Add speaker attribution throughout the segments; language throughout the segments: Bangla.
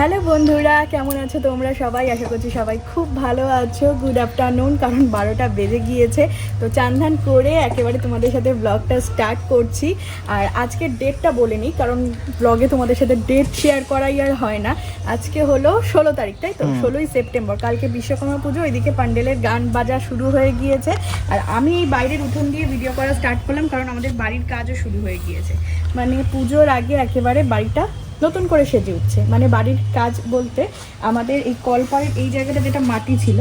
Speaker 1: হ্যালো বন্ধুরা কেমন আছো তোমরা সবাই? আশা করছি সবাই খুব ভালো আছো। গুড আফটারনুন কারণ বারোটা বেজে গিয়েছে। তো চান্ধান করে একেবারে তোমাদের সাথে ব্লগটা স্টার্ট করছি। আর আজকের ডেটটা বলে নিই কারণ ব্লগে তোমাদের সাথে ডেট শেয়ার করাই আর হয় না। আজকে হলো ষোলো তারিখ তাই তো? ষোলোই সেপ্টেম্বর কালকে বিশ্বকর্মা পুজো ওইদিকে প্যান্ডেলের গান বাজা শুরু হয়ে গিয়েছে। আর আমি এই বাইরের উঠোন দিয়ে ভিডিও করা স্টার্ট করলাম কারণ আমাদের বাড়ির কাজও শুরু হয়ে গিয়েছে। মানে পুজোর আগে একেবারে বাড়িটা নতুন করে সেজে উঠছে। মানে বাড়ির কাজ বলতে আমাদের এই কলপাড়ের এই জায়গাটা যেটা মাটি ছিল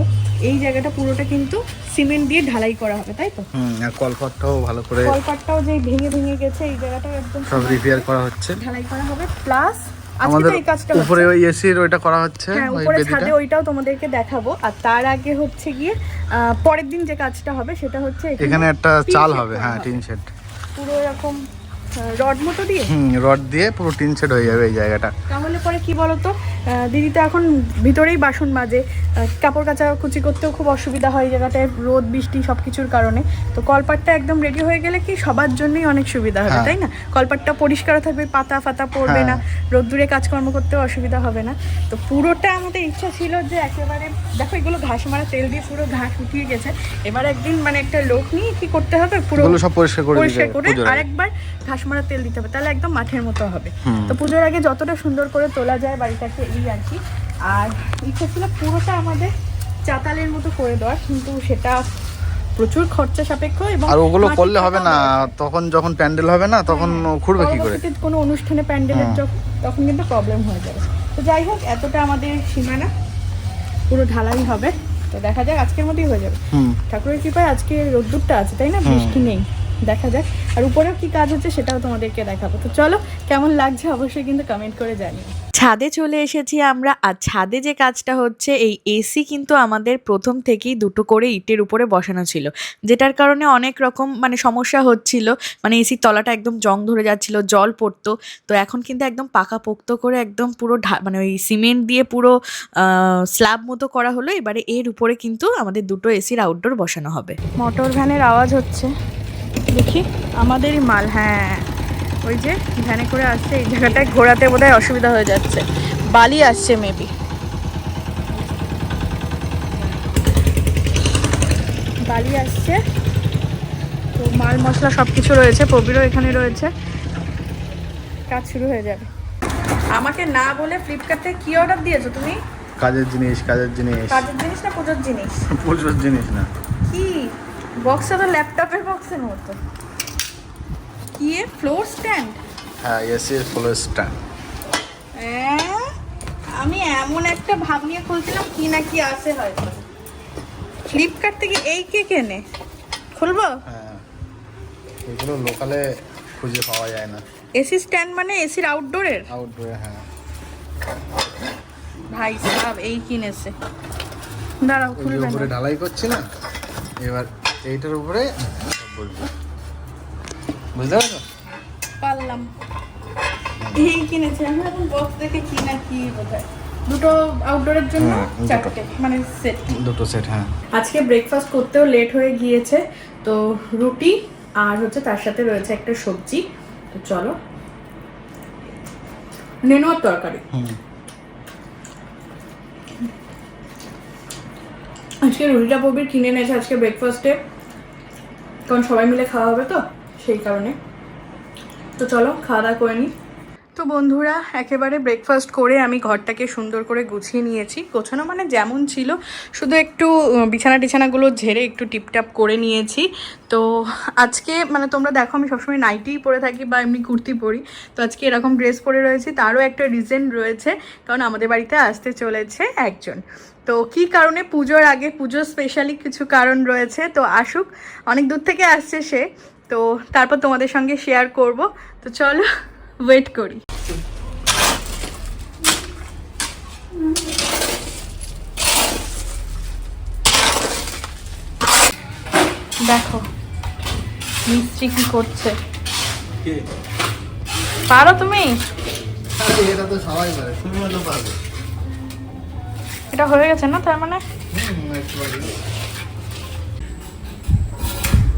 Speaker 1: এই জায়গাটা পুরোটা কিন্তু সিমেন্ট দিয়ে ঢালাই করা হবে তাই তো?
Speaker 2: আর কলপাটটাও ভালো করে
Speaker 1: কলপাটটাও যে ভেঙে ভেঙে গেছে এই জায়গাটাও একদম
Speaker 2: সব রিপেয়ার করা হচ্ছে।
Speaker 1: ঢালাই করা হবে। প্লাস
Speaker 2: আমাদের
Speaker 1: এই কাজটা
Speaker 2: উপরে। ওই এসির ওইটা করা হচ্ছে
Speaker 1: হ্যাঁ উপরে ছাদে ওইটাও তোমাদেরকে দেখাবো। আর তার আগে হচ্ছে গিয়ে পরের দিন যে কাজটা হবে সেটা হচ্ছে
Speaker 2: এখানে একটা চাল হবে হ্যাঁ টিন শেড
Speaker 1: পুরো এরকম রড মতো দিয়ে?
Speaker 2: হুম রড দিয়ে পুরো টিন হয়ে যাবে এই জায়গাটা।
Speaker 1: তাহলে পরে কি বলতো? দিদি তো এখন ভিতরেই বাসন মাজে। কাপড় কাচা কুচি করতেও খুব অসুবিধা হয় এই জায়গাটায় রোদ বৃষ্টি সব কিছুর কারণে। তো কলপাটটা একদম রেডি হয়ে গেলে কি সবার জন্যই অনেক সুবিধা হবে
Speaker 2: হ্যাঁ।
Speaker 1: তাই না? কলপাটটা পরিষ্কার থাকবে পাতা ফাতা পড়বে না
Speaker 2: হ্যাঁ।
Speaker 1: রোদ্দুরে কাজকর্ম করতেও অসুবিধা হবে না। তো পুরোটা আমাদের ইচ্ছা ছিল যে একেবারে দেখো এগুলো ঘাস মারা তেল দিয়ে পুরো ঘাস উঠিয়ে গেছে। এবার একদিন মানে একটা লোক নিয়ে কি করতে হবে? পুরো
Speaker 2: সব পরিষ্কার করে
Speaker 1: পরিষ্কার করে আরেকবার ঘাস মারা তেল দিতে হবে তাহলে একদম মাঠের মতো হবে। তো পুজোর আগে যতটা সুন্দর করে তোলা যায় বাড়িটাকে আর কি আর ইচ্ছা ছিল পুরোটা আমাদের চাতালের মতো করে দেওয়ার কিন্তু সেটা প্রচুর খরচা সাপেক্ষ এবং
Speaker 2: আর ওগুলো করলে হবে না তখন যখন প্যান্ডেল হবে না তখন খুঁড়বে কি করে?
Speaker 1: কোনো অনুষ্ঠানে প্যান্ডেলের
Speaker 2: হ্যাঁ।
Speaker 1: যখন- তখন কিন্তু প্রবলেম হয়ে যাবে। তো যাই হোক এতটা আমাদের সীমানা। পুরো ঢালাই হবে। তো দেখা যাক আজকের মধ্যেই হয়ে যাবে। ঠাকুরের কৃপায় আজকে রোদ্দুরটা আছে তাই না? বৃষ্টি নেই। দেখা যাক। আর উপরেও কি কাজ হচ্ছে সেটাও তোমাদেরকে দেখাবো। তো চলো কেমন লাগছে অবশ্যই কিন্তু কমেন্ট করে জানিও।
Speaker 3: ছাদে চলে এসেছি আমরা আর ছাদে যে কাজটা হচ্ছে এই এসি কিন্তু আমাদের প্রথম থেকেই দুটো করে ইটের উপরে বসানো ছিল যেটার কারণে অনেক রকম মানে সমস্যা হচ্ছিল। মানে এসির তলাটা একদম জং ধরে যাচ্ছিল জল পড়তো তো এখন কিন্তু একদম পাকা পোক্ত করে একদম পুরো ঢা- মানে ওই সিমেন্ট দিয়ে পুরো স্ল্যাব মতো করা হলো। এবারে এর উপরে কিন্তু আমাদের দুটো এসির আউটডোর বসানো হবে।
Speaker 1: মোটর ভ্যানের আওয়াজ হচ্ছে। দেখি। আমাদেরই মাল হ্যাঁ। ওই যে ভ্যানে করে আসছে এই জায়গাটায় ঘোরাতে বোধহয় অসুবিধা হয়ে যাচ্ছে। বালি আসছে মেবি বালি আসছে। তো মাল মশলা সব কিছু রয়েছে প্রবীরও এখানে রয়েছে। কাজ শুরু হয়ে যাবে। আমাকে না বলে ফ্লিপকার্ট থেকে কি অর্ডার দিয়েছ তুমি?
Speaker 2: কাজের জিনিস কাজের জিনিস।
Speaker 1: কাজের জিনিস না পুজোর জিনিস?
Speaker 2: প্রচুর জিনিস না।
Speaker 1: কি? বক্সটা তো ল্যাপটপের বক্সের মতো। কি? এ ফ্লোর স্ট্যান্ড
Speaker 2: হ্যাঁ এসির ফ্লোর স্ট্যান্ড
Speaker 1: আমি এমন একটা ভাব নিয়ে খুলছিলাম কি না কি আসে হয়তো। ফ্লিপকার্ট থেকে এই কে কেনে খুলবো?
Speaker 2: হ্যাঁ। এগুলো লোকালে খুঁজে পাওয়া যায় না।
Speaker 1: এসি স্ট্যান্ড মানে এসির আউটডোরের
Speaker 2: আউটডোরে হ্যাঁ।
Speaker 1: ভাই সাহেব এই কিনেছে। দাঁড়াও খুলবে না।
Speaker 2: ঢালাই করছি না এবার এইটার উপরে বলব বুঝতে পারছ?
Speaker 1: পারলাম। এই কিনেছে আমি এখন বক্স দেখে কি না কি বোধহয়। দুটো আউটডোরের জন্য চারটে মানে সেট
Speaker 2: দুটো সেট হ্যাঁ।
Speaker 1: আজকে ব্রেকফাস্ট করতেও লেট হয়ে গিয়েছে তো রুটি আর হচ্ছে তার সাথে রয়েছে একটা সবজি। তো চলো নেনোয়ার তরকারি। আজকে রুটিটা প্রবীর কিনে এনেছে আজকে ব্রেকফাস্টে কারণ সবাই মিলে খাওয়া হবে তো, সেই কারণে। তো চলো, খাওয়া দাওয়া করে নিই তো বন্ধুরা, একেবারে ব্রেকফাস্ট করে আমি ঘরটাকে সুন্দর করে গুছিয়ে নিয়েছি। গোছানো মানে যেমন ছিল, শুধু একটু বিছানা টিছানাগুলো ঝেড়ে একটু টিপটাপ করে নিয়েছি। তো আজকে মানে তোমরা দেখো, আমি সবসময় নাইটিই পরে থাকি বা এমনি কুর্তি পরি। তো আজকে এরকম ড্রেস পরে রয়েছি, তারও একটা রিজন রয়েছে, কারণ আমাদের বাড়িতে আসতে চলেছে একজন। তো কি কারণে পুজোর আগে পুজোর স্পেশালি কিছু কারণ রয়েছে? তো আসুক অনেক দূর থেকে আসছে সে। তো তারপর তোমাদের সঙ্গে শেয়ার করব। তো চলো ওয়েট করি। দেখো মিস্ত্রি কি করছে? পারো তুমি?
Speaker 2: এটা তো সবাই পারে তুমি তো পারবে।
Speaker 1: এটা হয়ে গেছে না, তার মানে?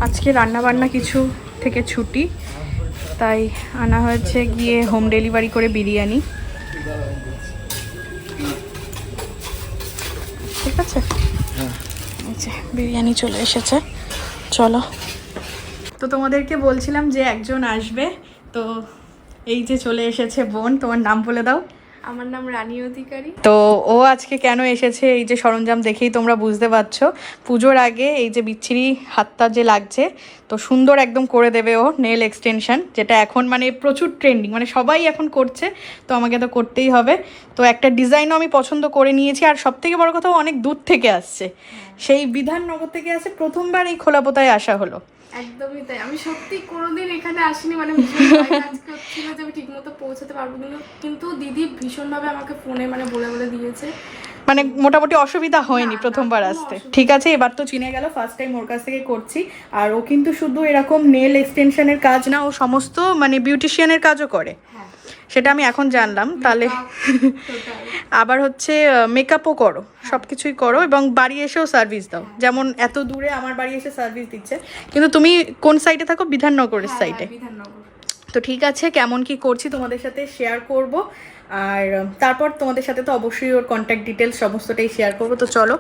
Speaker 1: আজকে রান্না বান্না কিছু থেকে ছুটি, তাই আনা হয়েছে গিয়ে হোম ডেলিভারি করে বিরিয়ানি। ঠিক আছে? বিরিয়ানি চলে এসেছে, চলো। তো তোমাদেরকে বলছিলাম যে একজন আসবে, তো এই যে চলে এসেছে বোন, তোমার নাম বলে দাও।
Speaker 4: আমার নাম রানী অধিকারী।
Speaker 1: তো ও আজকে কেন এসেছে? এই যে সরঞ্জাম দেখেই তোমরা বুঝতে পারছ। পুজোর আগে এই যে বিচ্ছিরি হাতটা যে লাগছে তো সুন্দর একদম করে দেবে ও নেল এক্সটেনশন যেটা এখন মানে প্রচুর ট্রেন্ডিং মানে সবাই এখন করছে তো আমাকে তো করতেই হবে। তো একটা ডিজাইনও আমি পছন্দ করে নিয়েছি আর সব থেকে বড় কথা অনেক দূর থেকে আসছে। সেই বিধাননগর থেকে আসে প্রথমবার এই খোলাপোতায় আসা হলো।
Speaker 4: একদমই তাই। আমি সত্যি কোনোদিন এখানে আসিনি মানে ভীষণ ভয় কাজ করছিল যে আমি ঠিকমতো পৌঁছাতে পারব কিন্তু কিন্তু দিদি ভীষণভাবে আমাকে ফোনে মানে বলে বলে দিয়েছে।
Speaker 1: মানে মোটামুটি অসুবিধা হয়নি প্রথমবার আসতে। ঠিক আছে এবার তো চিনে গেল ফার্স্ট টাইম ওর কাছ থেকে করছি। আর ও কিন্তু শুধু এরকম নেল এক্সটেনশনের কাজ না ও সমস্ত মানে বিউটিশিয়ানের কাজও করে।
Speaker 4: হ্যাঁ।
Speaker 1: সেটা আমি এখন জানলাম তাহলে আবার হচ্ছে মেকআপও করো সব কিছুই করো এবং বাড়ি এসেও সার্ভিস দাও। যেমন এত দূরে আমার বাড়ি এসে সার্ভিস দিচ্ছে কিন্তু তুমি কোন সাইডে থাকো? বিধাননগরের সাইডে তো ঠিক আছে কেমন কি করছি তোমাদের সাথে শেয়ার করব আর তারপর তোমাদের সাথে তো অবশ্যই ওর কন্ট্যাক্ট ডিটেলস সমস্তটাই শেয়ার করব। তো চলো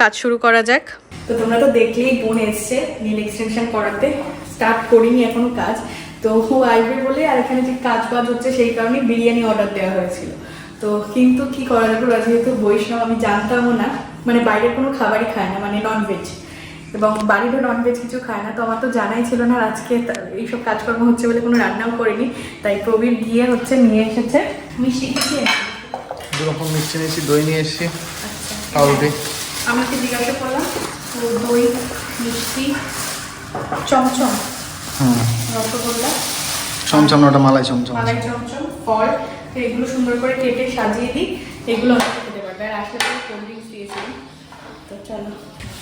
Speaker 1: কাজ শুরু করা যাক। তো তোমরা তো দেখলেই বোন এসছে নীল এক্সটেনশন করাতে স্টার্ট করিনি এখনও কাজ। তো ও আসবে বলে আর এখানে যে কাজ বাজ হচ্ছে সেই কারণে বিরিয়ানি অর্ডার দেওয়া হয়েছিল। তো কিন্তু কি করা যাবে? ওরা যেহেতু বৈষ্ণব আমি জানতামও না। মানে বাইরের কোনো খাবারই খায় না মানে ননভেজ এবং বাড়িরও ননভেজ কিছু খায় না তো আমার তো জানাই ছিল না আজকে এইসব কাজকর্ম হচ্ছে বলে কোনো রান্নাও করিনি। তাই প্রবীর গিয়ে হচ্ছে নিয়ে এসেছে। মিষ্টি কিছু
Speaker 2: দু রকম মিষ্টি নিয়েছি দই নিয়ে এসেছি পাউরুটি।
Speaker 1: আমাকে জিজ্ঞাসা করলাম? দই মিষ্টি চমচম। রসগোল্লা
Speaker 2: চমচম ওটা মালাই চমচম।
Speaker 1: মালাই চমচম ফল তো এগুলো সুন্দর করে কেটে সাজিয়ে দিই এগুলো অনেক খেতে পারবে আর আসলে কোল্ড ড্রিঙ্কস দিয়েছিলাম। তো চলো।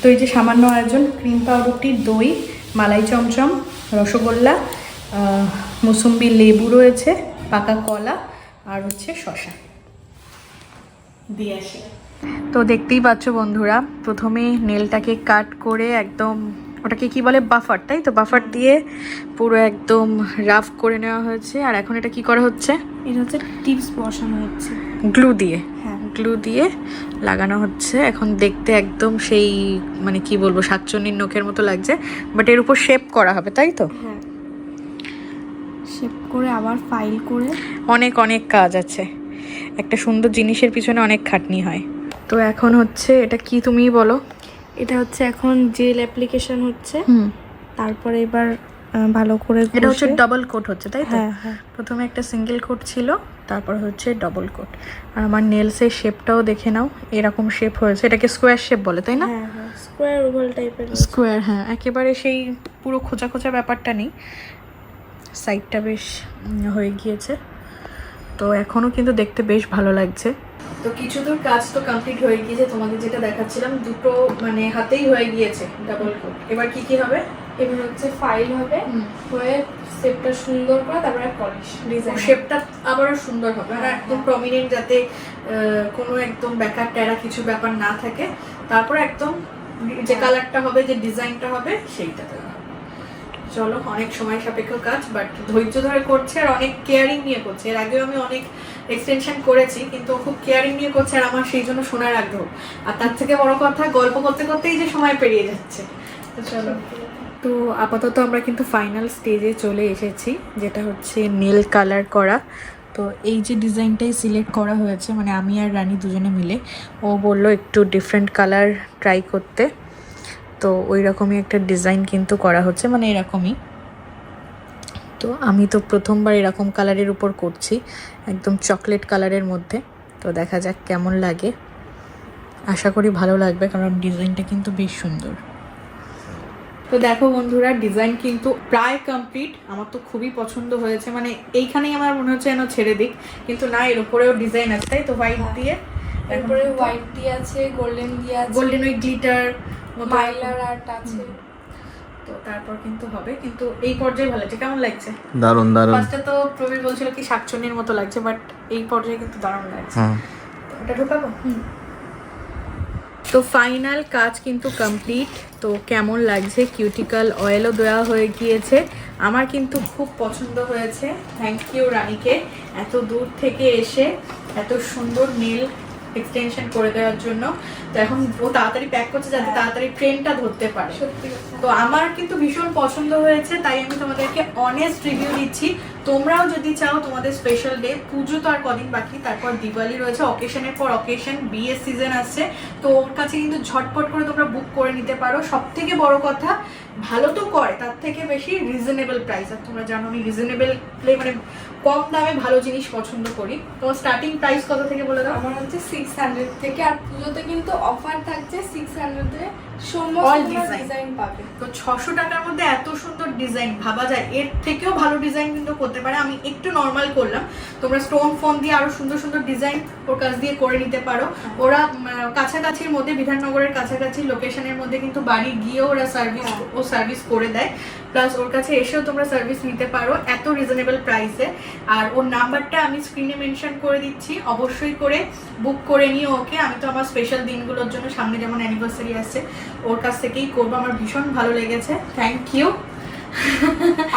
Speaker 1: তো এই যে সামান্য আয়োজন ক্রিম পাউরুটি দই মালাই চমচম রসগোল্লা মুসুম্বি লেবু রয়েছে পাকা কলা আর হচ্ছে শশা দিয়ে আসি। তো দেখতেই পাচ্ছ বন্ধুরা প্রথমে নেলটাকে কাট করে একদম ওটাকে কি বলে? বাফার তাই তো? বাফার দিয়ে পুরো একদম রাফ করে নেওয়া হয়েছে। আর এখন এটা কি করা হচ্ছে?
Speaker 4: এটা হচ্ছে টিপস বসানো হচ্ছে।
Speaker 1: গ্লু দিয়ে।
Speaker 4: হ্যাঁ।
Speaker 1: গ্লু দিয়ে লাগানো হচ্ছে। এখন দেখতে একদম সেই মানে কি বলব শাকচুন্নির নখের মতো লাগছে। বাট এর উপর শেপ করা হবে তাই তো?
Speaker 4: হ্যাঁ। শেপ করে আবার ফাইল করে।
Speaker 1: অনেক অনেক কাজ আছে। একটা সুন্দর জিনিসের পিছনে অনেক খাটনি হয়। তো এখন হচ্ছে এটা কি তুমিই বলো?
Speaker 4: এটা হচ্ছে এখন জেল অ্যাপ্লিকেশন হচ্ছে। তারপরে এবার ভালো করে
Speaker 1: এটা হচ্ছে ডাবল কোট হচ্ছে তাই তো?
Speaker 4: হ্যাঁ হ্যাঁ।
Speaker 1: প্রথমে একটা সিঙ্গেল কোট ছিল তারপর হচ্ছে ডবল কোট আর আমার নেলসের শেপটাও দেখে নাও এরকম শেপ হয়েছে। এটাকে স্কোয়ার শেপ বলে তাই না?
Speaker 4: স্কোয়ার ওভাল টাইপের
Speaker 1: স্কোয়ার হ্যাঁ একেবারে সেই পুরো খোঁচা খোঁচা ব্যাপারটা নেই। সাইডটা বেশ হয়ে গিয়েছে। তো এখনও কিন্তু দেখতে বেশ ভালো লাগছে। তো কিছু দূর কাজ তো কমপ্লিট হয়ে গিয়েছে। তোমাদের যেটা দেখাচ্ছিলাম দুটো মানে হাতেই হয়ে গিয়েছে ডাবল কোট এবার কি কি হবে?
Speaker 4: এবার হচ্ছে ফাইল হবে হয়ে শেপটা সুন্দর করে তারপরে পলিশ ডিজাইন
Speaker 1: শেপটা আবারও সুন্দর হবে। মানে একদম প্রমিনেন্ট যাতে কোনো একদম ব্যাকার ট্যারা কিছু ব্যাপার না থাকে। তারপরে একদম যে কালারটা হবে যে ডিজাইনটা হবে সেইটাতে হবে। চলো, অনেক সময় সাপেক্ষ কাজ বাট ধৈর্য ধরে করছে আর অনেক কেয়ারিং নিয়ে করছে। এর আগেও আমি অনেক এক্সটেনশন করেছি, কিন্তু খুব কেয়ারিং নিয়ে করছে আর আমার সেই জন্য শোনার আগ্রহ। আর তার থেকে বড় কথা, গল্প করতে করতেই যে সময় পেরিয়ে যাচ্ছে। তো চলো। তো আপাতত আমরা কিন্তু ফাইনাল স্টেজে চলে এসেছি, যেটা হচ্ছে নীল কালার করা। তো এই যে ডিজাইনটাই সিলেক্ট করা হয়েছে মানে আমি আর রানী দুজনে মিলে, ও বলল একটু ডিফারেন্ট কালার ট্রাই করতে। তো ওই রকমই একটা ডিজাইন কিন্তু করা হচ্ছে মানে এরকমই। তো আমি তো প্রথমবার এরকম কালারের উপর করছি একদম চকলেট কালারের মধ্যে। তো দেখা যাক কেমন লাগে। আশা করি ভালো লাগবে কারণ ডিজাইনটা কিন্তু বেশ সুন্দর। তো দেখো বন্ধুরা ডিজাইন কিন্তু প্রায় কমপ্লিট আমার তো খুবই পছন্দ হয়েছে মানে এইখানেই আমার মনে হচ্ছে যেন ছেড়ে দিক। কিন্তু না এর উপরেও ডিজাইন আছে তাই তো হোয়াইট দিয়ে।
Speaker 4: তারপরে হোয়াইট দিয়ে আছে গোল্ডেন দিয়ে আছে।
Speaker 1: গোল্ডেন ওই গ্লিটার
Speaker 4: মাইলার আর্ট আছে
Speaker 1: তো তারপর কিন্তু হবে কিন্তু এই পর্যায়ে ভালো লাগছে। কেমন লাগছে?
Speaker 2: দারুণ দারুণ।
Speaker 1: ফার্স্টে তো প্রবীর বলছিল কি শাকচুন্নির মতো লাগছে বাট এই পর্যায়ে কিন্তু দারুণ লাগছে। এটা ঢোকাবো? তো ফাইনাল কাজ কিন্তু কমপ্লিট তো কেমন লাগছে? কিউটিক্যাল অয়েলও দেওয়া হয়ে গিয়েছে। আমার কিন্তু খুব পছন্দ হয়েছে। থ্যাংক ইউ রানীকে। এত দূর থেকে এসে এত সুন্দর নীল এক্সটেনশন করে দেওয়ার জন্য। তো এখন ও তাড়াতাড়ি প্যাক করছে যাতে তাড়াতাড়ি ট্রেনটা ধরতে পারে।
Speaker 4: সত্যি
Speaker 1: তো আমার কিন্তু ভীষণ পছন্দ হয়েছে তাই আমি তোমাদেরকে অনেস্ট রিভিউ দিচ্ছি। তোমরাও যদি চাও তোমাদের স্পেশাল ডে পুজো তো আর কদিন বাকি, তারপর দিওয়ালি রয়েছে অকেশনের পর অকেশন বিয়ের সিজন আসছে, তো ওর কাছে কিন্তু ঝটপট করে তোমরা বুক করে নিতে পারো। সব থেকে বড় কথা, ভালো তো করে, তার থেকে বেশি রিজনেবল প্রাইস আর তোমরা জানো আমি রিজনেবল মানে কম দামে ভালো জিনিস পছন্দ করি। তোমার স্টার্টিং প্রাইস কত থেকে বলে দাও?
Speaker 4: আমার হচ্ছে সিক্স হান্ড্রেড থেকে, আর পুজোতে কিন্তু অফার থাকছে সিক্স হান্ড্রেডে
Speaker 1: All
Speaker 4: ডিজাইন পাবে।
Speaker 1: তো ছশো টাকার মধ্যে এত সুন্দর ডিজাইন ভাবা যায়। এর থেকেও ভালো ডিজাইন কিন্তু করতে পারে। আমি একটু নর্মাল করলাম। তোমরা স্টোন ফোন দিয়ে আরও সুন্দর সুন্দর ডিজাইন ওর কাছ দিয়ে করে নিতে পারো। ওরা কাছাকাছির মধ্যে বিধাননগরের কাছাকাছি লোকেশনের মধ্যে কিন্তু বাড়ি গিয়েও ওরা সার্ভিস
Speaker 4: হ্যাঁ।
Speaker 1: ও সার্ভিস করে দেয়। প্লাস ওর কাছে এসেও তোমরা সার্ভিস নিতে পারো এত রিজনেবল প্রাইসে আর ওর নাম্বারটা আমি স্ক্রিনে মেনশন করে দিচ্ছি। অবশ্যই করে বুক করে নিও ওকে। আমি তো আমার স্পেশাল দিনগুলোর জন্য সামনে যেমন অ্যানিভার্সারি আসছে ওর কাছ থেকেই করব। আমার ভীষণ ভালো লেগেছে। থ্যাংক ইউ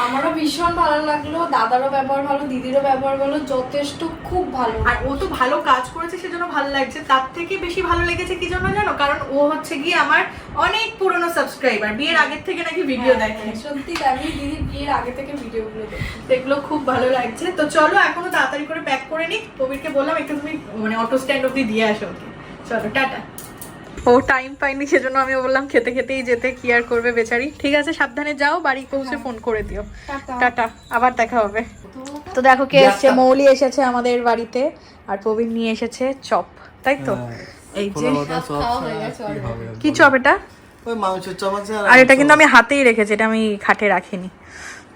Speaker 4: আমারও ভীষণ ভালো লাগল। দাদারও ব্যবহার ভালো দিদিরও ব্যবহার ভালো যথেষ্ট খুব ভালো।
Speaker 1: আর ও তো ভালো কাজ করেছে সেজন্য ভালো লাগছে। তার থেকে বেশি ভালো লেগেছে কি জন্য জানো? কারণ ও হচ্ছে গিয়ে আমার অনেক পুরনো সাবস্ক্রাইবার বিয়ের আগের থেকে নাকি ভিডিও
Speaker 4: হ্যাঁ,
Speaker 1: দেখে।
Speaker 4: সত্যি আমি দিদির বিয়ের আগে থেকে ভিডিওগুলো দেখি।
Speaker 1: এগুলো খুব ভালো লাগছে। তো চলো এখনও তাড়াতাড়ি করে প্যাক করে নিই। কবিরকে বললাম একটু তুমি মানে অটো স্ট্যান্ড অব্দি দিয়ে আসো ওকে। চলো টাটা। ও টাইম পাইনি সেজন্য আমি বললাম খেতে খেতেই যেতে কি আর করবে বেচারি? ঠিক আছে সাবধানে যাও বাড়ি পৌঁছে ফোন করে দিও।
Speaker 4: টাটা।
Speaker 1: আবার দেখা হবে। তো দেখো কে এসছে মৌলি এসেছে আমাদের বাড়িতে আর প্রবীণ নিয়ে এসেছে চপ তাই তো? এই যে
Speaker 4: হয়ে
Speaker 1: কি চপ এটা? আর এটা কিন্তু আমি হাতেই রেখেছি এটা আমি খাটে রাখিনি।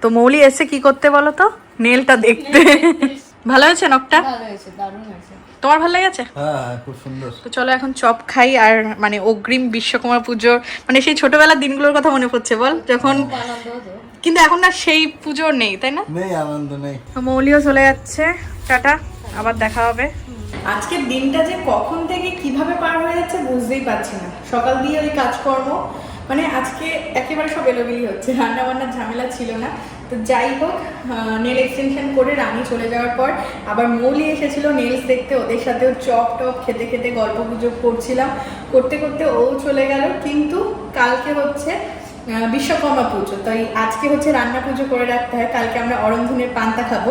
Speaker 1: তো মৌলি এসে কি করতে বলো তো? নেলটা দেখতে। ভালো হয়েছে নখটা?
Speaker 4: ভালো হয়েছে দারুণ হয়েছে।
Speaker 1: তোমার ভালো লেগেছে?
Speaker 2: হ্যাঁ হ্যাঁ, খুব সুন্দর।
Speaker 1: তো চলো এখন চপ খাই আর মানে অগ্রিম বিশ্বকুমার পুজোর মানে সেই ছোটবেলার দিনগুলোর কথা মনে পড়ছে বল? যখন কিন্তু এখন না সেই পুজো নেই তাই না?
Speaker 2: নেই আনন্দ নেই।
Speaker 1: মৌলিও চলে যাচ্ছে। টাটা আবার দেখা হবে। আজকের দিনটা যে কখন থেকে কীভাবে পার হয়ে যাচ্ছে বুঝতেই পারছি না। সকাল দিয়ে ওই কাজকর্ম মানে আজকে একেবারে সব এলোবেলি হচ্ছে। রান্না বান্নার ঝামেলা ছিল না। তো যাই হোক নেল এক্সটেনশন করে রানি চলে যাওয়ার পর আবার মৌলি এসেছিল নেলস দেখতে, ওদের সাথেও চপ টপ খেতে খেতে গল্প গুজব করছিলাম। করতে করতে ও চলে গেল, কিন্তু কালকে হচ্ছে বিশ্বকর্মা পুজো। তাই আজকে হচ্ছে রান্না পুজো করে রাখতে হয়। কালকে আমরা অরন্ধনের পান্তা খাব।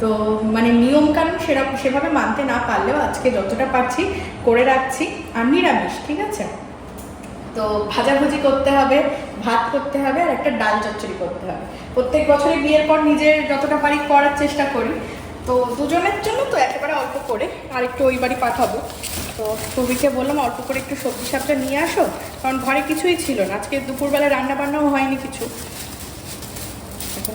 Speaker 1: তো মানে নিয়ম কানুন সেরকম সেভাবে মানতে না পারলেও আজকে যতটা পারছি করে রাখছি। আর নিরামিষ, ঠিক আছে? তো ভাজাভুজি করতে হবে, ভাত করতে হবে আর একটা ডাল চচ্চড়ি করতে হবে। প্রত্যেক বছরই বিয়ের পর নিজের যতটা পারি করার চেষ্টা করি। তো দুজনের জন্য তো একেবারে অল্প করে, আর একটু ওই বাড়ি পাঠাবো। তো কবিকে বললাম অল্প করে একটু সবজি সাপটা নিয়ে আসো, কারণ ঘরে কিছুই ছিল না। আজকে দুপুরবেলা রান্না বান্নাও হয়নি কিছু।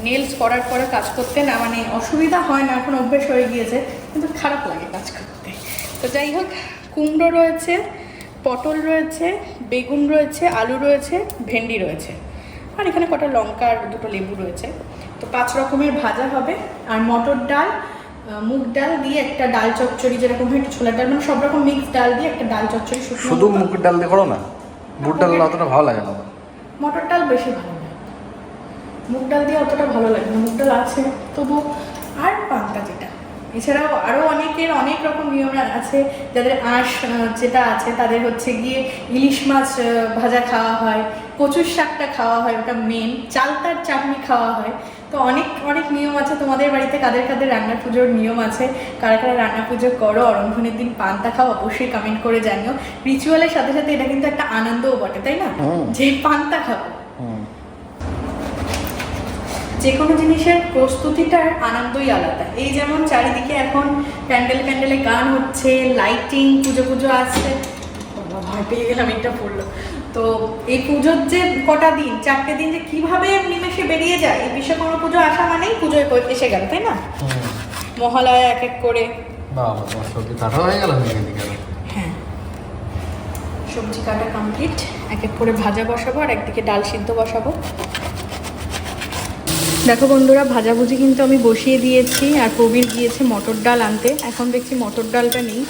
Speaker 1: নেলস করার পরে কাজ করতে না মানে অসুবিধা হয় না, এখন অভ্যেস হয়ে গিয়েছে, কিন্তু খারাপ লাগে কাজ করতে। তো যাই হোক, কুমড়ো রয়েছে পটল রয়েছে বেগুন রয়েছে আলু রয়েছে ভেন্ডি রয়েছে। আর এখানে কটা লঙ্কা আর দুটো লেবু রয়েছে। তো পাঁচ রকমের ভাজা হবে। আর মটর ডাল মুগ ডাল দিয়ে একটা ডাল চচ্চড়ি যেরকম হয় একটু ছোলার ডাল মানে সব রকম মিক্স ডাল দিয়ে একটা ডাল চচ্চড়ি
Speaker 2: শুধু মুগ ডাল দিয়ে করো না? বুট ডাল অতটা ভালো লাগে না
Speaker 1: মটর ডাল বেশি ভালো লাগে। মুগ ডাল দিয়ে অতটা ভালো লাগে না। মুগ ডাল আছে তবু এছাড়াও আরও অনেকের অনেক রকম নিয়ম আছে যাদের আঁশ যেটা আছে তাদের হচ্ছে গিয়ে ইলিশ মাছ ভাজা খাওয়া হয় কচুর শাকটা খাওয়া হয় ওটা মেন চালতার চাটনি খাওয়া হয়। তো অনেক অনেক নিয়ম আছে তোমাদের বাড়িতে কাদের কাদের রান্না পুজোর নিয়ম আছে কারা কারা রান্না পুজো করো অরন্ধনের দিন পান্তা খাও অবশ্যই কমেন্ট করে জানিও। রিচুয়ালের সাথে সাথে এটা কিন্তু একটা আনন্দও বটে তাই না? যে পান্তা খাব। যে কোনো জিনিসের প্রস্তুতিটার আনন্দই আলাদা। এই যেমন চারিদিকে এখন প্যান্ডেল প্যান্ডেলে গান হচ্ছে লাইটিং পুজো পুজো আসছে। ভয় পেয়ে গেলাম এটা পড়ল। তো এই পুজোর যে কটা দিন চারটে দিন যে কীভাবে নিমেষে বেরিয়ে যায় এই বিশ্বকর্মা পুজো আসা মানেই পুজোয় এসে গেল তাই না? মহালয়া এক এক করে।
Speaker 2: হ্যাঁ
Speaker 1: সবজি কাটা কমপ্লিট এক এক করে ভাজা বসাবো আর একদিকে ডাল সিদ্ধ বসাবো। দেখো বন্ধুরা ভাজাভুজি কিন্তু আমি বসিয়ে দিয়েছি আর প্রবীর গিয়েছে মটর ডাল আনতে। এখন দেখছি মটর ডালটা নেই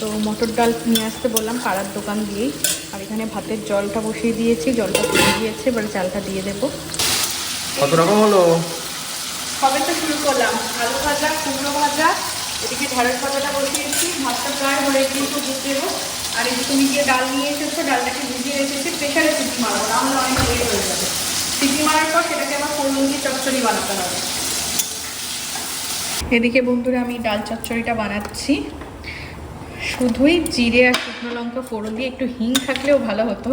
Speaker 1: তো মটর ডাল নিয়ে আসতে বললাম পাড়ার দোকান দিয়েই। আর এখানে ভাতের জলটা বসিয়ে দিয়েছি জলটা ফুটে দিয়েছে এবার চালটা দিয়ে দেবো।
Speaker 2: কত রকম হলো?
Speaker 1: সবে তো শুরু করলাম আলু ভাজা কুমড়ো ভাজা এদিকে ঢেঁড়স ভাজাটা বসিয়েছি ভাতটা প্রায় হয়ে কিন্তু বুঝতে দেবো। আর এই যে তুমি যে ডাল নিয়ে এসেছ ডালটাকে ভিজিয়ে রেখেছি প্রেশারে সিটি মারবো তাহলে অনেক হয়ে যাবে। সিটি মারার পর সেটাকে আবার ফোড়ন চচ্চড়ি বানাতে হবে। এদিকে বন্ধুরা, আমি ডাল চচ্চড়িটা বানাচ্ছি। শুধুই জিরে আর শুকনো লঙ্কা ফোড়ন দিয়ে একটু হিং থাকলেও ভালো হতো।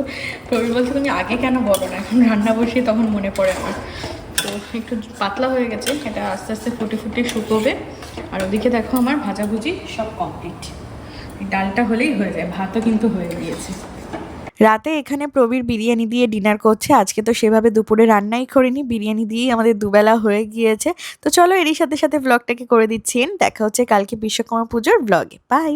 Speaker 1: প্রবীর বলছে, তুমি আগে কেন বলো না? এখন রান্না বসিয়ে তখন মনে পড়ে আমার। তো একটু পাতলা হয়ে গেছে, এটা আস্তে আস্তে ফুটে ফুটে শুকোবে। আর ওদিকে দেখো আমার ভাজাভুজি সব কমপ্লিট ডালটা হলেই হয়ে যায়, ভাতও কিন্তু হয়ে গিয়েছে।
Speaker 3: রাতে এখানে প্রবীর বিরিয়ানি দিয়ে ডিনার করছে। আজকে তো সেভাবে দুপুরে রান্নাই করিনি, বিরিয়ানি দিয়েই আমাদের দুবেলা হয়ে গিয়েছে। তো চলো এরই সাথে সাথে ব্লগটাকে করে দিচ্ছি। দেখা হচ্ছে কালকে বিশ্বকর্মা পুজোর ব্লগে বাই